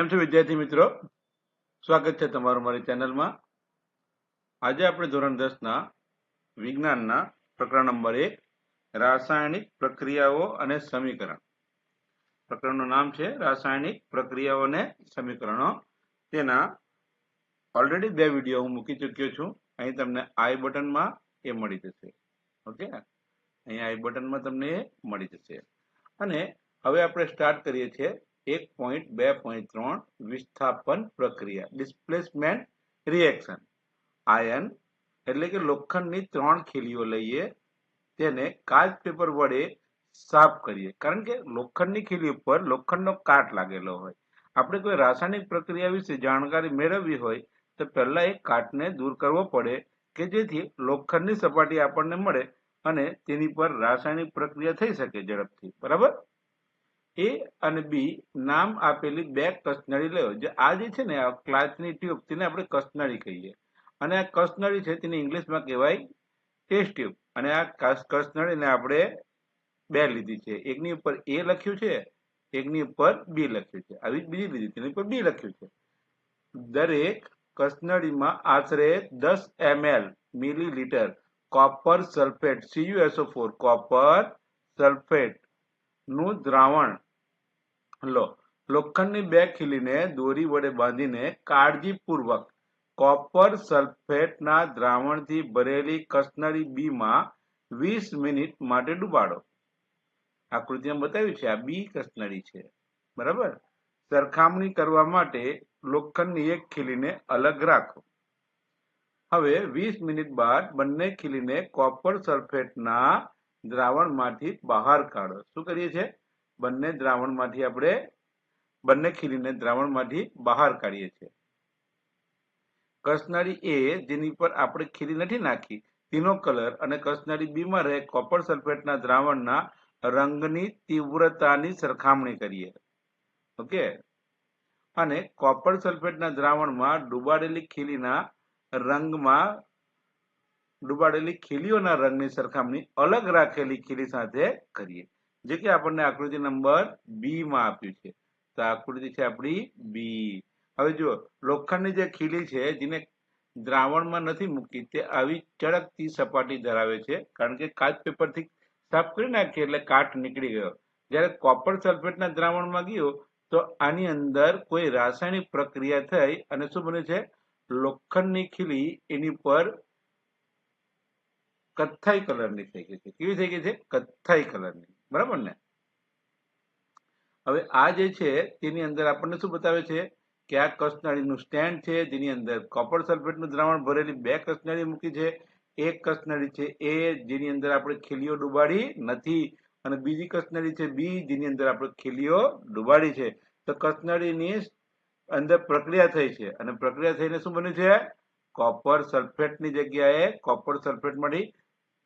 કેમ છો વિદ્યાર્થી મિત્રો? સ્વાગત છે તમારું મારી ચેનલમાં. આજે આપણે ધોરણ દસ ના વિજ્ઞાનના પ્રકરણ નંબર એક, રાસાયણિક પ્રક્રિયાઓ અને સમીકરણ. પ્રકરણનું નામ છે રાસાયણિક પ્રક્રિયાઓ અને સમીકરણો. તેના ઓલરેડી બે વીડિયો હું મૂકી ચૂક્યો છું. અહીં તમને આઈ બટનમાં એ મળી જશે. ઓકે? અહીં આઈ બટનમાં તમને એ મળી જશે. અને હવે આપણે સ્ટાર્ટ કરીએ છીએ એક પોઈન્ટ બે પોઈન્ટ ત્રણ વિસ્થાપન પ્રક્રિયા ડિસ્પ્લેસમેન્ટ રિએક્શન આયન એટલે કે લોખંડની ત્રણ ખીલીઓ લઈએ, તેને કાચ પેપર વડે સાફ કરીએ. કારણ કે લોખંડની ખીલી ઉપર લોખંડનો કાટ લાગેલો હોય. આપણે કોઈ રાસાયણિક પ્રક્રિયા વિશે જાણકારી મેળવવી હોય, તો પહેલા એ કાટને દૂર કરવો પડે કે જેથી લોખંડની સપાટી આપણને મળે અને તેની પર રાસાયણિક પ્રક્રિયા થઈ શકે ઝડપથી. બરાબર? એ અને બી નામ આપેલી બે કસનળી લેવો જે આ જે છે ને, આ ક્લાચની ટ્યુબ, તેને આપણે કસનળી કહીએ. અને આ કસનળી છે તેને ઇંગ્લિશમાં કહેવાય ટેસ્ટ ટ્યુબ. અને આ કસ કસનળીને આપણે બે લીધી છે. એકની ઉપર એ લખ્યું છે, એકની ઉપર બી લખ્યું છે. આવી બીજી લીધી, તેની ઉપર બી લખ્યું છે. દરેક કસનળીમાં આશરે દસ ML millilitre copper sulphate CUSO four copper sulphate નું દ્રાવણ. લો, લોખંડની બે ખીલીને દોરી વડે બાંધીને કાળજીપૂર્વક કોપર સલ્ફેટના દ્રાવણથી ભરેલી કસનરી બીમાં વીસ મિનિટ માટે ડૂબાડો. આકૃતિમાં બતાવ્યું છે, આ બી કસનરી છે. બરાબર? સરખામણી કરવા માટે લોખંડની એક ખીલીને અલગ રાખો. હવે વીસ મિનિટ બાદ બંને ખીલીને કોપર સલ્ફેટના દ્રાવણમાંથી બહાર કાઢો. શું કરીએ છીએ? બંને દ્રાવણમાંથી આપણે, બંને ખીલીને દ્રાવણમાંથી બહાર કાઢીએ છીએ. કસનાળી એ જેની પર આપણે ખીલી નથી નાખી, તેનો કલર અને કસનાળી બી માં રહે કોપર સલ્ફેટના દ્રાવણના રંગની તીવ્રતાની સરખામણી કરીએ. ઓકે? અને કોપર સલ્ફેટના દ્રાવણમાં ડુબાડેલી ખીલીના રંગમાં ડુબાડેલી ખીલીઓના રંગની સરખામણી અલગ રાખેલી ખીલી સાથે કરીએ. જે કે આપણને આકૃતિ નંબર બી માં આપ્યું છે. તો આકૃતિ છે આપણી બી. હવે જુઓ, લોખંડની જે ખીલી છે, જેને દ્રાવણમાં નથી મૂકી તે આવી ચળકતી સપાટી ધરાવે છે. કારણ કે કાચ પેપરથી સાફ કરી નાખીએ એટલે કાટ નીકળી ગયો. જ્યારે કોપર સલ્ફેટના દ્રાવણમાં ગયો, તો આની અંદર કોઈ રાસાયણિક પ્રક્રિયા થઈ અને શું બને છે? લોખંડની ખીલી એની પર કથ્થાઈ કલરની થઈ ગઈ છે. કેવી થઈ ગઈ છે? કથ્થાઈ કલરની. બરાબર ને? હવે આ જે છે, તેની અંદર આપણને શું બતાવે છે? કે આ કસનાળીનું સ્ટેન્ડ છે, જેની અંદર કોપર સલ્ફેટનું દ્રાવણ ભરેલી બે કસનાળી મૂકી છે. એક કસનાળી છે એ, જેની અંદર આપણે ખીલીઓ ડુબાડી નથી. અને બીજી કસનાળી છે બી, જેની અંદર આપણે ખીલીઓ ડુબાડી છે. તો કસનાળીની અંદર પ્રક્રિયા થઈ છે. અને પ્રક્રિયા થઈને શું બન્યું છે? કોપર સલ્ફેટની જગ્યાએ કોપર સલ્ફેટમાંથી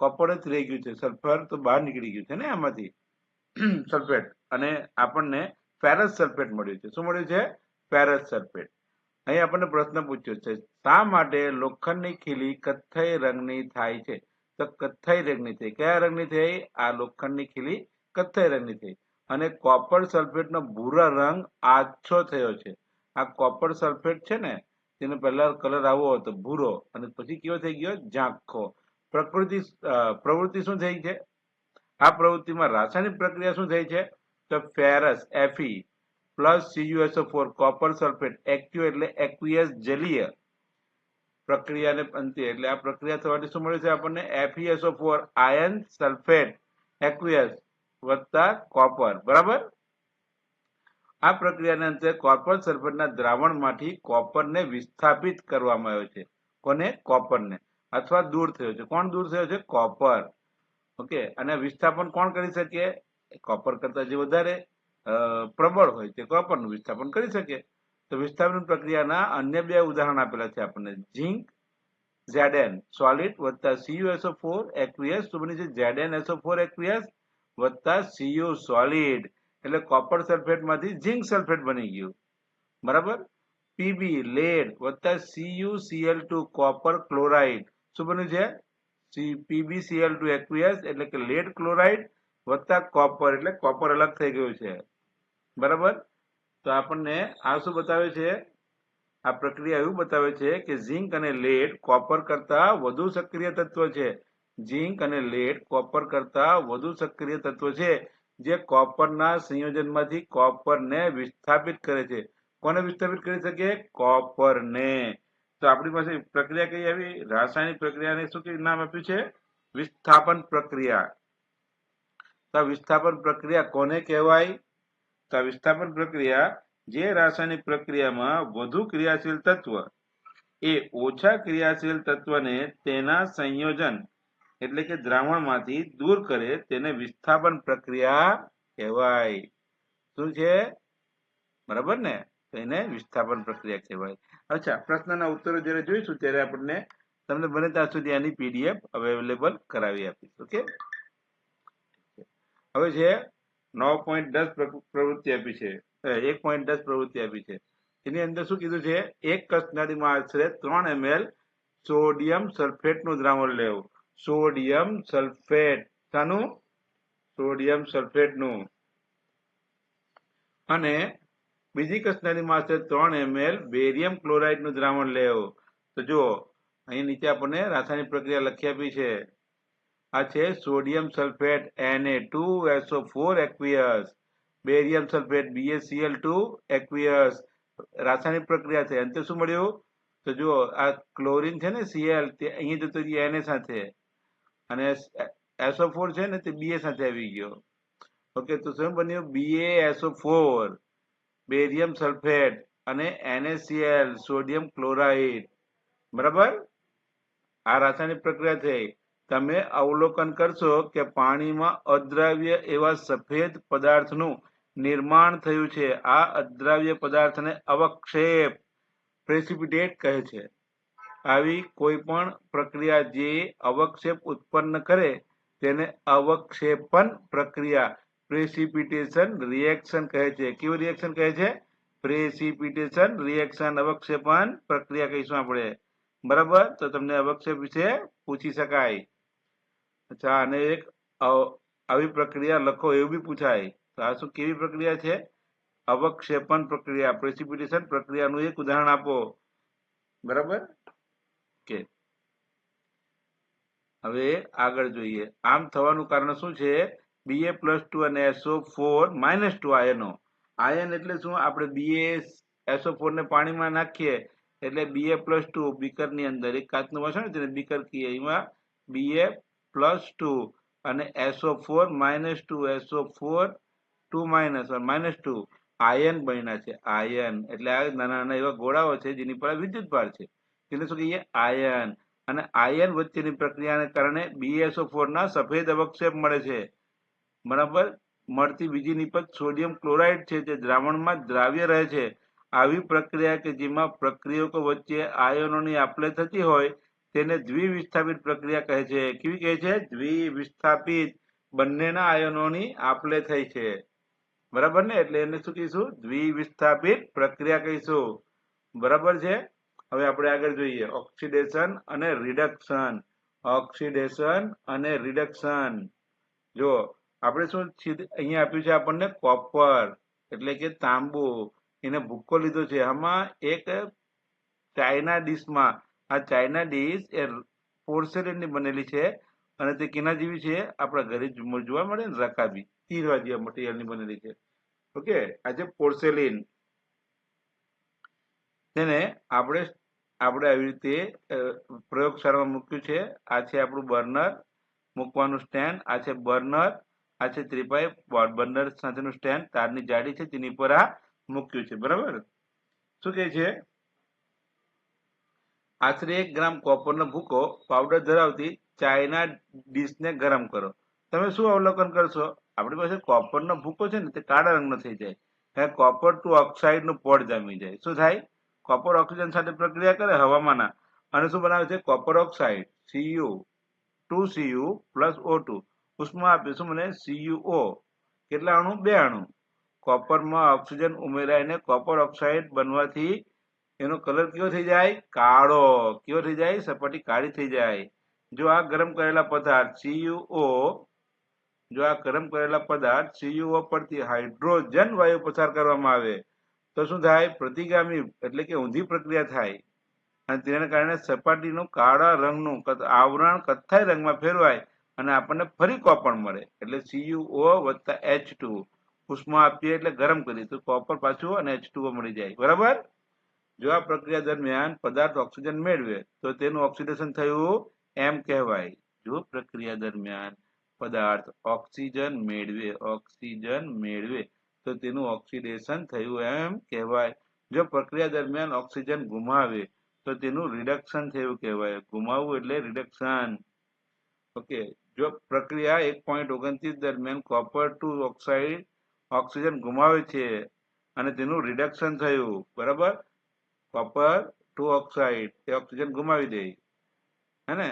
કોપર જ રહી ગયું છે સલ્ફર તો બહાર નીકળી ગયું છે ને આમાંથી? સલ્ફેટ અને આપણને ફેરસ સલ્ફેટ મળ્યું છે. શું મળ્યું છે? ફેરસ સલ્ફેટ અહીં આપણને પ્રશ્ન પૂછ્યો છે, શા માટે લોખંડની ખીલી કથ્થઈ રંગની થાય છે? તો કથ્થઈ રંગની થઈ. કયા રંગની થઈ? આ લોખંડની ખીલી કથ્થઈ રંગની થઈ. અને કોપર સલ્ફેટનો ભૂરા રંગ આછો થયો છે. આ કોપર સલ્ફેટ છે ને, તેનો પહેલા કલર આવો હતો, ભૂરો. અને પછી કેવો થઈ ગયો? ઝાંખો. પ્રકૃતિ પ્રવૃત્તિ શું થઈ છે? આ પ્રવૃત્તિમાં રાસાયણિક પ્રક્રિયા શું થઈ છે? તો ferrous એફી plus CUSO four copper sulphate AQ એટલે એક્વિયસ જલીય પ્રક્રિયાને અંતે. એટલે આ પ્રક્રિયા થવાથી શું મળે છે આપણને? FESO four ion sulphate aqueous વત્તા કોપર બરાબર? આ પ્રક્રિયાને અંતે કોપર સલ્ફેટના દ્રાવણમાંથી કોપરને વિસ્થાપિત કરવામાં આવ્યો છે. કોને? કોપરને અથવા દૂર થયો છે. કોણ દૂર થયો છે? કોપર. ઓકે? અને વિસ્થાપન કોણ કરી શકે? કોપર કરતા જે વધારે પ્રબળ હોય તે કોપરનું વિસ્થાપન કરી શકે. તો વિસ્થાપન પ્રક્રિયાના અન્ય બે ઉદાહરણ આપેલા છે આપણને. ઝીંક ઝેડએન સોલિડ વત્તા સીયુએસઓ ફોર એક્વિયસ તો બની છે ઝેડએન એસઓ ફોર એક્વિયસ વત્તા સીયુ સોલિડ. એટલે કોપર સલ્ફેટમાંથી ઝીંક સલ્ફેટ બની ગયું. બરાબર? પીબી લેડ વત્તા CU CL two copper chloride. શું બન્યું છે? સી પીબીસીએલ ટુ એક્વિયસ એટલે કે લેડ ક્લોરાઇડ વત્તા કોપર એટલે કોપર અલગ થઈ ગયું છે. બરાબર? તો આપણને આ શું બતાવે છે? આ પ્રક્રિયા એવું બતાવે છે કે ઝિંક અને લેડ કોપર કરતા વધુ સક્રિય તત્વ છે. ઝિંક અને લેડ કોપર કરતા વધુ સક્રિય તત્વ છે, જે કોપરના સંયોજનમાંથી કોપરને વિસ્થાપિત કરે છે. કોને વિસ્થાપિત કરી શકે? કોપરને તો આપણી પાસે પ્રક્રિયા કઈ આવી? રાસાયણિક પ્રક્રિયાને શું નામ આપ્યું છે? વિસ્થાપન પ્રક્રિયા. તો વિસ્થાપન પ્રક્રિયા કોને કહેવાય? તો વિસ્થાપન પ્રક્રિયા જે રાસાયણિક પ્રક્રિયામાં વધુ ક્રિયાશીલ તત્વ, એ ઓછા ક્રિયાશીલ તત્વને તેના સંયોજન, એટલે કે દ્રાવણમાંથી દૂર કરે તેને વિસ્થાપન પ્રક્રિયા કહેવાય. શું છે? બરાબર ને? એને વિસ્થાપન પ્રક્રિયા કહેવાય. અચ્છા, પ્રશ્નના ઉત્તરો જ્યારે જોઈશું ત્યારે આપણને તમને બને ત્યાં સુધી આની પીડીએફ અવેલેબલ કરાવી આપીશ ઓકે હવે છે નવ પોઈન્ટ દસ પ્રવૃત્તિ આપી છે. એક પોઈન્ટ દસ પ્રવૃત્તિ આપી છે. એની અંદર શું કીધું છે? એક કસનળીમાં આશરે ત્રણ એમએલ સોડિયમ સલ્ફેટનું દ્રાવણ લેવું. Sodium sulphate. શાનું? સોડિયમ સલ્ફેટનું. અને બીજી કસનળીમાં આશરે ત્રણ એમએલ બેરિયમ ક્લોરાઇડનું દ્રાવણ લેવું તો જુઓ, અહીં નીચે આપણને રાસાયણિક પ્રક્રિયા લખી આપી છે. આ છે sodium sulphate Na2 two SO four aqueous barium sulphate BaCl2 aqueous રાસાયણિક પ્રક્રિયા છે. અંતે શું મળ્યું? તો જુઓ, આ ક્લોરિન છે ને Cl, તે અહીં જતો રહ્યો, Na સાથે. અને SO4 છે ને તે Ba સાથે આવી ગયો. ઓકે, તો શું બન્યું? BaSO4 બેરિયમ સલ્ફેટ અને એનએસીએલ, સોડિયમ ક્લોરાઇડ. બરાબર? આ રાસાયણિક પ્રક્રિયા થઈ તમે અવલોકન કરશો કે પાણીમાં અદ્રાવ્ય એવા સફેદ પદાર્થનું નિર્માણ થયું છે. આ અદ્રાવ્ય પદાર્થને અવક્ષેપ, પ્રેસિપિટેટ કહે છે. આવી કોઈ પણ પ્રક્રિયા જે અવક્ષેપ ઉત્પન્ન કરે, તેને અવક્ષેપન પ્રક્રિયા પ્રેસિપિટેશન રિએક્શન કહે છે. કેવું રિએક્શન કહે છે? પ્રેસિપિટેશન રિએક્શન અવક્ષેપન પ્રક્રિયા કહીશું આપણે? બરાબર? તો તમને અવક્ષેપ વિશે પૂછી શકાય. અચ્છા, અને એક આવી પ્રક્રિયા લખો એવું બી પૂછાય. તો આ શું કેવી પ્રક્રિયા છે? અવક્ષેપન પ્રક્રિયા, પ્રેસિપિટેશન પ્રક્રિયાનું એક ઉદાહરણ આપો. બરાબર? કે હવે આગળ જોઈએ. આમ થવાનું કારણ શું છે? Ba પ્લસ ટુ અને એસઓ ફોર માઇનસ ટુ આયનો આયન એટલે શું? આપણે બીએ એસઓ ફોર ને પાણીમાં નાખીએ, એટલે બીએ પ્લસ ટુ બીકરની અંદર, એક કાચનું વાસણ છે તેને બીકર કહીએ. એમાં બીએ પ્લસ ટુ અને SO four minus two SO four two minus minus two ion બન્યા છે. આયન એટલે આ નાના નાના એવા ગોળાઓ છે જેની પર વિદ્યુત ભાર છે. એટલે શું કહીએ? આયન અને આયન વચ્ચેની પ્રક્રિયાને કારણે BSO4 ના સફેદ અવક્ષેપ મળે છે. બરાબર? મળતી બીજી નિપજ સોડિયમ ક્લોરાઇડ છે જે દ્રાવણમાં દ્રાવ્ય રહે છે. આવી પ્રક્રિયા કે જેમાં પ્રક્રિયકો વચ્ચે આયનોની આપલે થતી હોય, તેને દ્વિવિસ્થાપિત પ્રક્રિયા કહે છે. કેવી કહે છે? દ્વિવિસ્થાપિત. બંનેના આયનોની આપલે થઈ છે. બરાબર ને? એટલે એને શું કહીશું? દ્વિવિસ્થાપિત પ્રક્રિયા કહીશું. બરાબર છે? હવે આપણે આગળ જોઈએ. ઓક્સિડેશન અને રિડક્શન. ઓક્સિડેશન અને રિડક્શન. જો આપણે શું અહીંયા આપ્યું છે આપણને કોપર, એટલે કે તાંબુ. એને ભૂક્કો લીધો છે. આમાં એક ચાઇના ડીશમાં, આ ચાઇના ડીશ એ પોર્સેલેનની બનેલી છે અને તે કેના જેવી છે? આપણા ઘરે જોવા મળે ને રકાબી. તીરવા જેવા મટીરિયલની બનેલી છે. ઓકે? આ છે પોર્સેલિન. તેને આપણે આપણે આવી રીતે પ્રયોગશાળામાં મૂક્યું છે. આ છે આપણું બર્નર. મૂકવાનું સ્ટેન્ડ. આ છે બર્નર. આ છે ત્રિપાઈ બર્નર સાથેનું સ્ટેન્ડ. તારની જાડી છે, તેની પર આ મૂક્યું છે. બરાબર? શું કહે છે? આશરે એક ગ્રામ કોપરનો ભૂકો પાવડર ધરાવતી ચાયના ડીશને ગરમ કરો. તમે શું અવલોકન કરશો? આપણી પાસે કોપરનો ભૂકો છે ને, તે કાળા રંગનો થઈ જાય. ત્યારે કોપર ટુ ઓક્સાઇડનું પોડ જામી જાય. શું થાય? કોપર ઓક્સિજન સાથે પ્રક્રિયા કરે હવામાંના. અને શું બનાવે છે? Copper oxide CU two CU plus O two. ઉષ્મા આપીશું મને સીયુઓ કેટલા અણુ? બે અણુ. કોપરમાં ઓક્સિજન ઉમેરાઈને કોપર ઓક્સાઇડ બનવાથી એનો કલર કેવો થઈ જાય? કાળો. કેવો થઈ જાય? સપાટી કાળી થઈ જાય. જો આ ગરમ કરેલા પદાર્થ સીયુઓ જો આ ગરમ કરેલા પદાર્થ સીયુઓ પરથી હાઇડ્રોજન વાયુ પસાર કરવામાં આવે, તો શું થાય? પ્રતિગામી એટલે કે ઊંધી પ્રક્રિયા થાય. અને તેના કારણે સપાટીનું કાળા રંગનું આવરણ કથ્થાઈ રંગમાં ફેરવાય. અને આપણને ફરી કોપર મળે. એટલે સીયુઓ વત્તા એચ ટુ ઉષ્મા આપીએ એટલે ગરમ કરીએ. તો કોપર પાછું અને એચ મળી જાય. બરાબર? જો આ પ્રક્રિયા દરમિયાન પદાર્થ ઓક્સિજન મેળવે, તો તેનું ઓક્સિડેશન થયું એમ કહેવાય. જો પ્રક્રિયા દરમિયાન પદાર્થ ઓક્સિજન મેળવે ઓક્સિજન મેળવે, તો તેનું ઓક્સિડેશન થયું એમ કહેવાય. જો પ્રક્રિયા દરમિયાન ઓક્સિજન ગુમાવે, તો તેનું રિડક્શન થયું કહેવાય. ગુમાવવું એટલે રિડક્શન ઓકે જો પ્રક્રિયા એક પોઈન્ટ ઓગણત્રીસ દરમિયાન કોપર ટુ ઓક્સાઇડ ઓક્સિજન ગુમાવે છે અને તેનું રિડક્શન થયું, બરાબર? કોપર ટુ ઓક્સાઇડ એ ઓક્સિજન ગુમાવી દે, હે ને?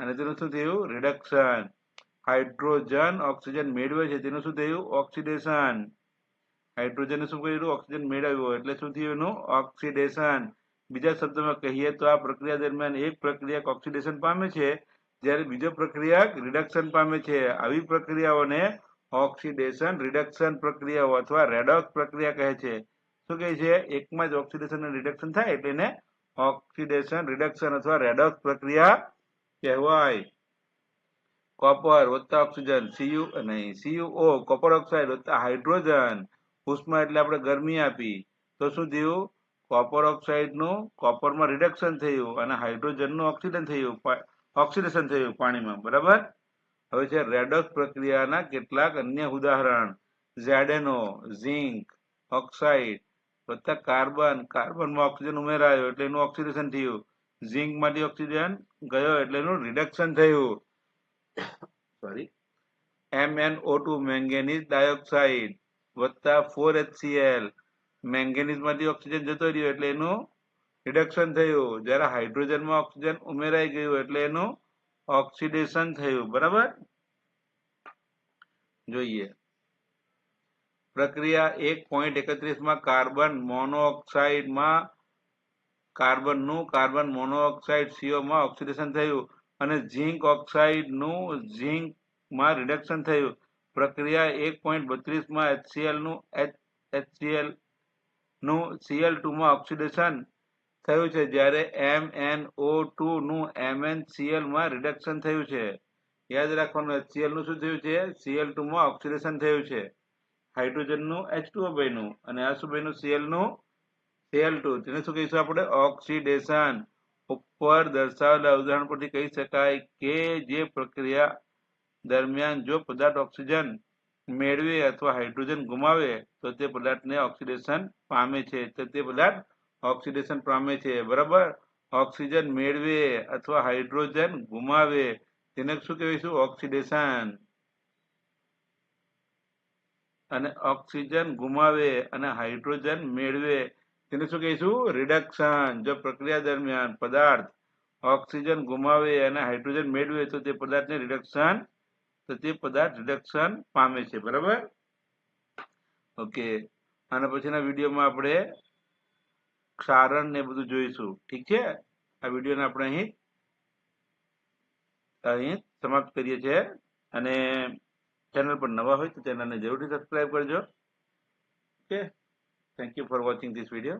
અને તેનું શું થયું? રિડક્શન હાઇડ્રોજન ઓક્સિજન મેળવે છે, તેનું શું થયું? ઓક્સિડેશન હાઇડ્રોજને શું કર્યું? ઓક્સિજન મેળવ્યો. એટલે શું થયું એનું? ઓક્સિડેશન બીજા શબ્દોમાં કહીએ તો આ પ્રક્રિયા દરમિયાન એક પ્રક્રિયા ઓક્સિડેશન પામે છે જ્યારે બીજો પ્રક્રિયા રિડક્શન પામે છે, આવી પ્રક્રિયાઓને ઓક્સિડેશન રિડક્શન પ્રક્રિયાઓ અથવા રેડોક્સ પ્રક્રિયા કહે છે. શું કહે છે? એકમાં જ ઓક્સિડેશન અને રિડક્શન થાય એટલે એને ઓક્સિડેશન રિડક્શન અથવા રેડોક્સ પ્રક્રિયા કહેવાય. કોપર વત્તા ઓક્સિજન સીયુ નહીં સીયુઓ કોપર ઓક્સાઇડ વત્તા હાઇડ્રોજન ઉષ્મા એટલે આપણે ગરમી આપી. તો શું થયું? કોપર ઓક્સાઇડનું કોપરમાં રિડક્શન થયું અને હાઇડ્રોજનનું ઓક્સિડન થયું. ઓક્સિડેશન થયું પાણીમાં, બરાબર? હવે છે રેડોક્સ પ્રક્રિયાના કેટલાક અન્ય ઉદાહરણ. ઝેડેનો, ઝીંક, ઓક્સાઇડ વત્તા કાર્બન, કાર્બનમાં ઓક્સિજન ઉમેરાયો એટલે એનું ઓક્સિડેશન થયું. ઝિંકમાંથી ઓક્સિજન ગયો એટલે એનું રિડક્શન થયું. સોરી MnO2 મેંગેનીઝ ડાયોક્સાઇડ વત્તા ફોર એચસીએલ મેંગેનીઝમાંથી ઓક્સિજન જતો રહ્યો એટલે એનું રિડક્શન થયું. જ્યારે હાઇડ્રોજનમાં ઓક્સિજન ઉમેરાઈ ગયું એટલે એનું ઓક્સિડેશન થયું. બરાબર? જોઈએ. પ્રક્રિયા એક પોઈન્ટ એકત્રીસમાં કાર્બન મોનોઓક્સાઇડમાં કાર્બનનું કાર્બન મોનોઓક્સાઇડ સીઓમાં ઓક્સિડેશન થયું અને ઝિંક ઓક્સાઇડનું ઝિંકમાં રિડક્શન થયું. પ્રક્રિયા એક પોઈન્ટ બત્રીસમાં એચસીએલનું એચ એચસીએલનું સીએલનું Cl ટુ માં ઓક્સિડેશન થયું છે જ્યારે MnO2 નું MnCl માં રિડક્શન થયું છે. યાદ રાખવાનું સીએલનું શું થયું છે? Cl2 માં ઓક્સિડેશન થયું છે. હાઇડ્રોજનનું H2O બન્યું અને આ શું Cl નું Cl2 તેને શું કહીશું આપણે? ઓક્સિડેશન ઉપર દર્શાવેલા ઉદાહરણ પરથી કહી શકાય કે જે પ્રક્રિયા દરમિયાન જો પદાર્થ ઓક્સિજન મેળવે અથવા હાઇડ્રોજન ગુમાવે, તો તે પદાર્થને ઓક્સિડેશન પામે છે. તો તે પદાર્થ ઓક્સિડેશન પામે છે બરાબર? ઓક્સિજન મેળવે અથવા હાઇડ્રોજન ગુમાવે, તેને શું કહેવાય? ઓક્સિડેશન. અને ઓક્સિજન ગુમાવે અને હાઇડ્રોજન મેળવે, તેને શું કહીશું? રિડક્શન. જો પ્રક્રિયા દરમિયાન પદાર્થ ઓક્સિજન ગુમાવે અને હાઇડ્રોજન મેળવે, તો તે પદાર્થને રિડક્શન, તો તે પદાર્થ રિડક્શન પામે છે, બરાબર? ઓકે. આના પછીના વિડીયોમાં આપણે ક્ષારણ ને બધું જોઈશું. ઠીક છે? આ વિડીયોને આપણે અહીં અહીં સમાપ્ત કરીએ છીએ. અને ચેનલ પર નવા હોય તો ચેનલને જરૂરથી સબસ્ક્રાઈબ કરજો. Okay? Thank you for watching this video